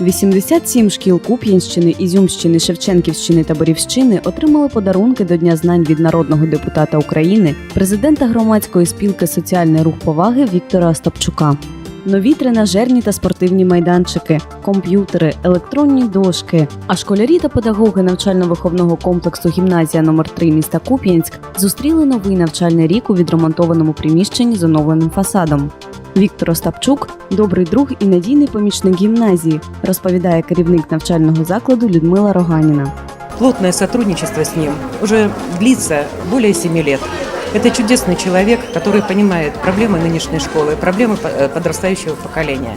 87 шкіл Куп'янщини, Ізюмщини, Шевченківщини та Борівщини отримали подарунки до Дня знань від народного депутата України, президента громадської спілки Соціальний рух поваги Віктора Остапчука. Нові тренажерні та спортивні майданчики, комп'ютери, електронні дошки. А школярі та педагоги навчально-виховного комплексу гімназія номер 3 міста Куп'янськ зустріли новий навчальний рік у відремонтованому приміщенні з оновленим фасадом. Віктор Остапчук добрий друг і надійний помічник гімназії, розповідає керівник навчального закладу Людмила Роганіна. Плотное сотрудничество с ним уже длится более 7 лет. Это чудесный человек, который понимает проблемы нынешней школы, проблемы э, подрастающего поколения.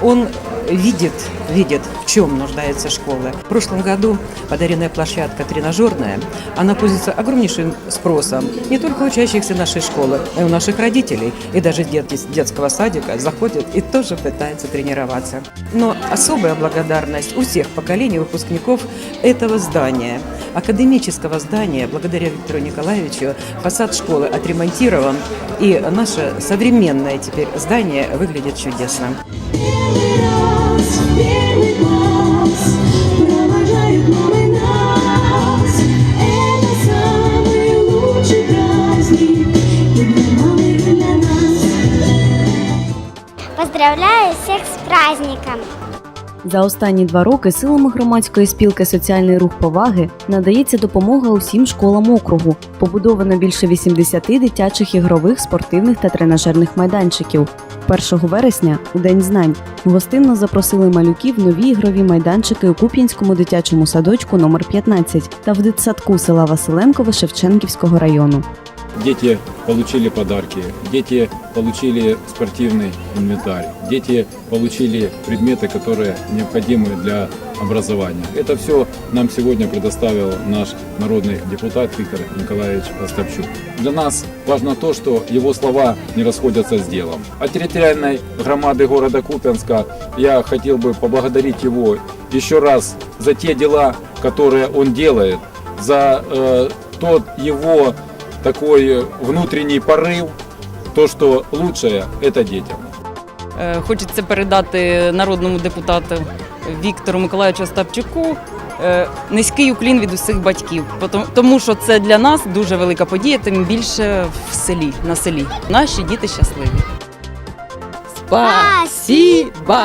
Он видит, видит, в чем нуждается школа. В прошлом году подаренная площадка тренажерная, она пользуется огромнейшим спросом не только учащихся нашей школы, но и у наших родителей. И даже дети с детского садика заходят и тоже пытаются тренироваться. Но особая благодарность у всех поколений выпускников этого здания. Академического здания, благодаря Виктору Николаевичу, фасад школы отремонтирован, и наше современное теперь здание выглядит чудесно. Поздравляю всех с праздником! За останні два роки силами громадської спілки Соціальний рух поваги надається допомога усім школам округу. Побудовано більше 80 дитячих ігрових, спортивних та тренажерних майданчиків. 1 вересня, у День знань, гостинно запросили малюків нові ігрові майданчики у Куп'янському дитячому садочку номер 15 та в дитсадку села Василенкове Шевченківського району. Дети получили подарки, дети получили спортивный инвентарь, дети получили предметы, которые необходимы для образования. Это все нам сегодня предоставил наш народный депутат Виктор Николаевич Остапчук. Для нас важно то, что его слова не расходятся с делом. От территориальной громады города Купянска я хотел бы поблагодарить его еще раз за те дела, которые он делает, за э, тот его такой внутренний порыв, то, что лучшее – это детям. Е, Хочеться передати народному депутату Віктору Миколаївичу Остапчуку е, низький уклін від усіх батьків, тому що це для нас дуже велика подія, тим більше в селі, на селі. Наші діти щасливі. Спасибо!